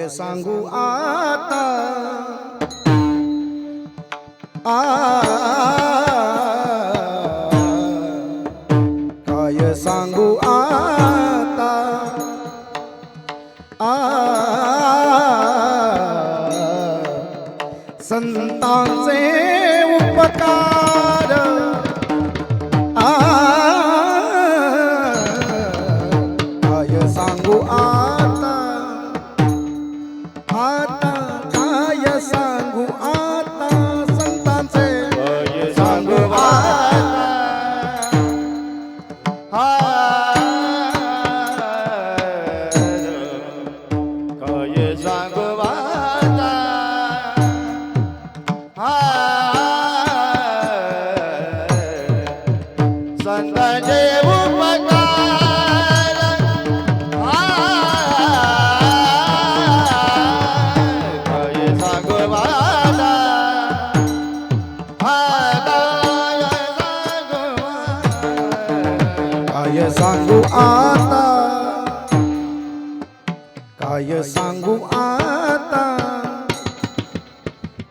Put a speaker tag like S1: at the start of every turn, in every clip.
S1: काय सांगू आता। आ। काय सांगू आता। आ। संतांचे उपकार। आ। काय सांगू आता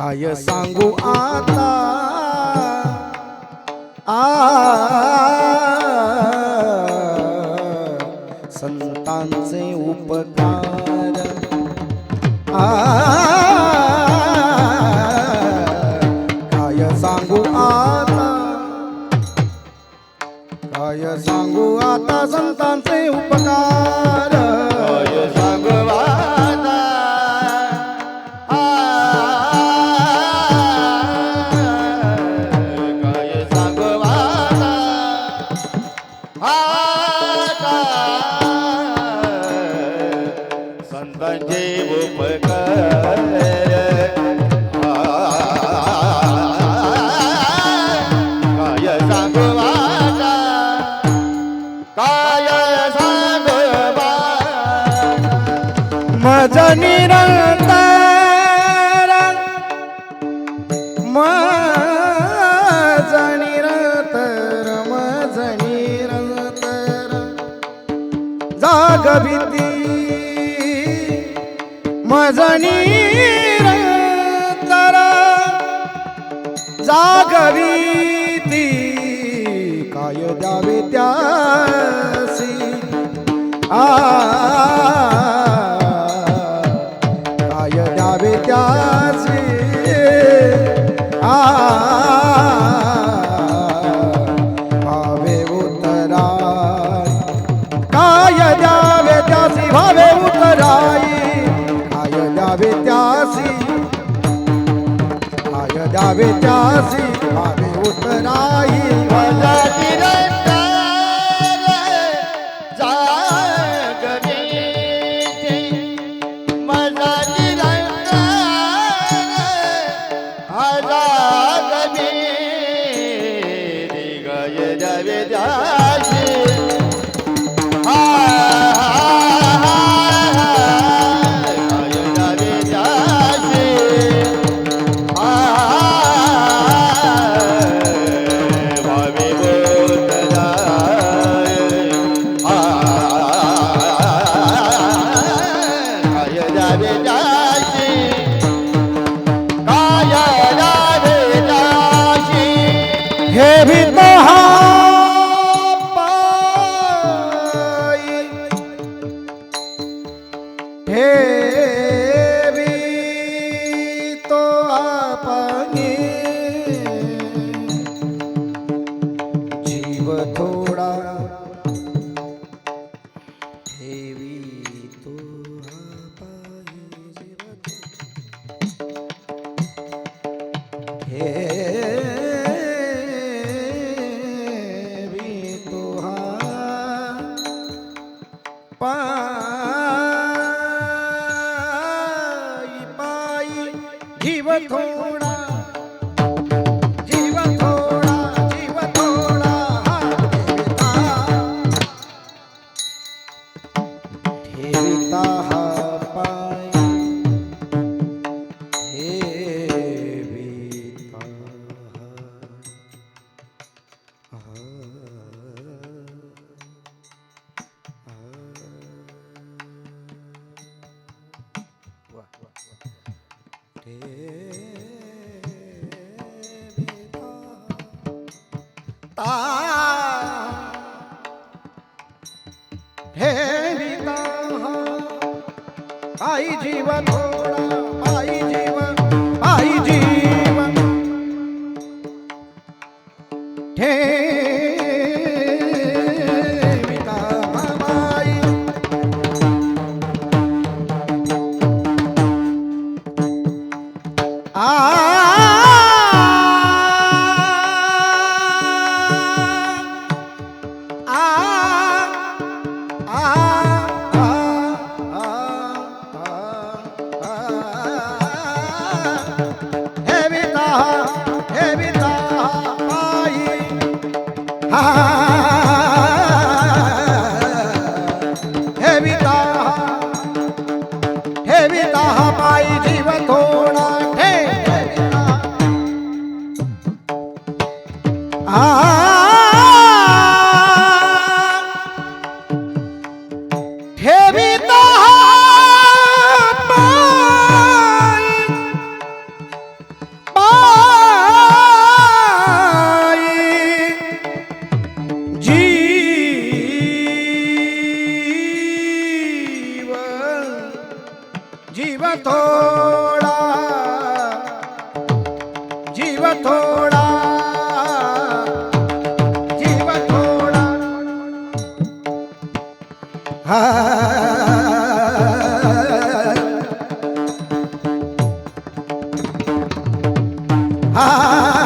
S1: काय सांगू आता? आ मज निरंतर। मज निरंतर मज निरंतर। जाग भीती। मज निरंतर। जाग भीती। राई उतराई काय द्यावे त्यासी. काय द्यावे त्यासी भावे उतराई
S2: माझा
S1: भी तो पाई हे भी तो पाई जीव थोडा हे भी तो पाई जीव हे ता। हे। विदा आई जीवन थोडा आई जीवन आई जीवन ठेविता माई। आ। हा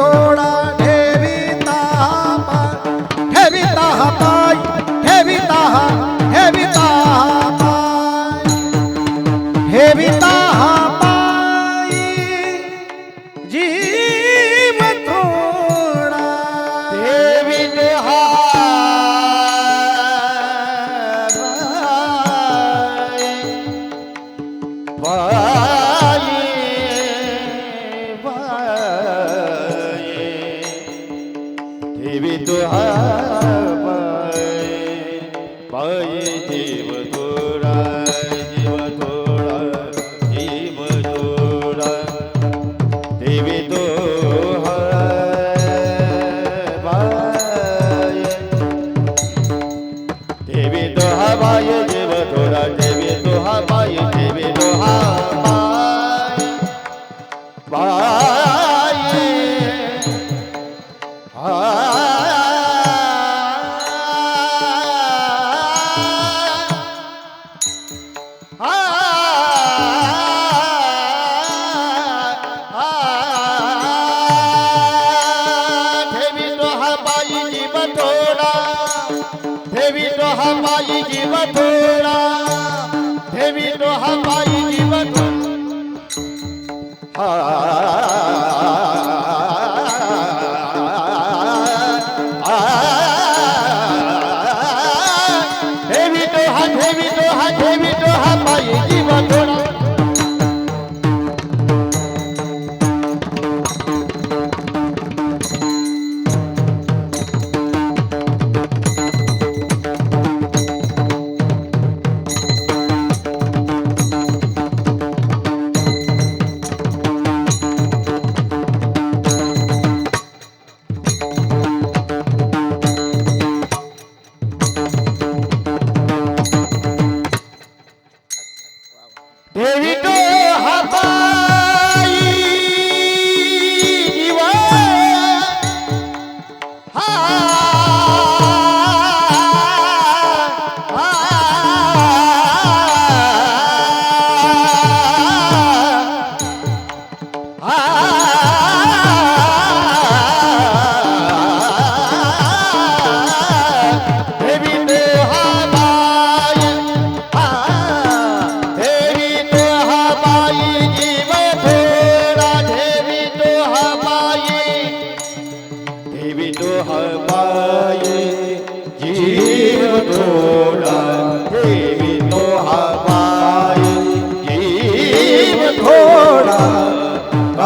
S1: जीव थोडा ठेविता ठेविता पाय ठेविता ठेविता पाय ठेविता पाय जीव थोडा
S2: देवी देवी पाय जीव थोडा जीव थोडा जीव देवी तो हवाय देव थोडा देवी तो जीव थोडा ठेवी तो हा पायी जीव हा.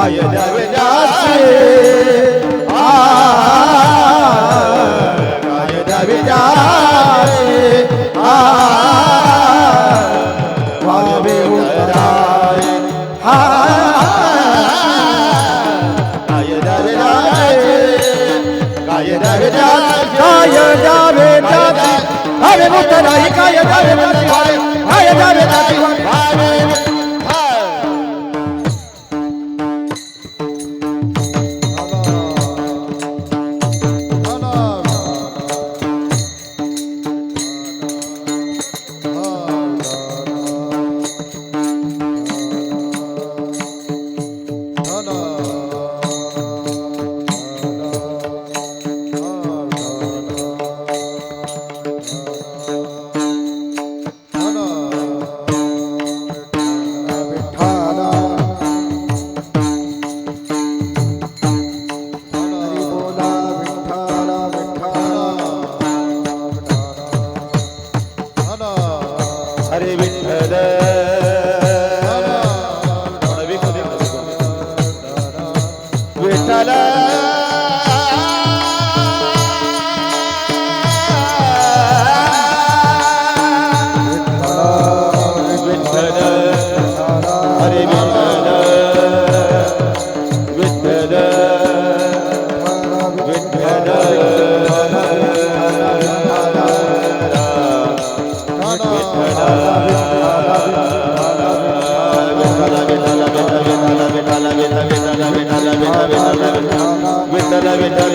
S2: काय द्यावे जासे आ काय द्यावे जासे आ व्हावे उतराय हा काय द्यावे जासे काय द्यावे जासे
S1: काय द्यावे अरे काय द्यावे
S2: salam